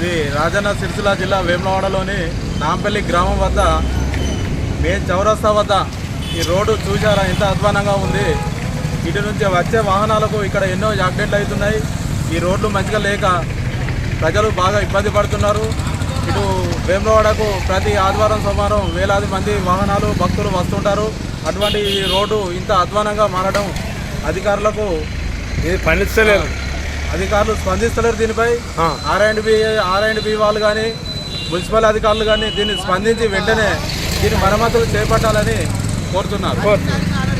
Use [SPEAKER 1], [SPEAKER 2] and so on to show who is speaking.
[SPEAKER 1] ఇది రాజన్న సిరిసిల్ల జిల్లా వేములవాడలోని నాంపల్లి గ్రామం వద్ద మెయిన్ చౌరస్తా వద్ద ఈ రోడ్డు చూశారా ఎంత అధ్వానంగా ఉంది. ఇటు నుంచి వచ్చే వాహనాలకు ఇక్కడ ఎన్నో యాక్సిడెంట్లు అవుతున్నాయి. ఈ రోడ్లు మంచిగా లేక ప్రజలు బాగా ఇబ్బంది పడుతున్నారు. ఇటు వేములవాడకు ప్రతి ఆదివారం సోమవారం వేలాది మంది వాహనాలు భక్తులు వస్తుంటారు. అటువంటి ఈ రోడ్డు ఇంత అధ్వానంగా మారడం అధికారులకు
[SPEAKER 2] ఇది పండిస్తలేరు
[SPEAKER 1] అధికారులు స్పందిస్తలేరు దీనిపై. R and B R and B వాళ్ళు కానీ మున్సిపల్ అధికారులు కానీ దీన్ని స్పందించి వెంటనే దీని మరమ్మతులు చేపట్టాలని కోరుతున్నారు.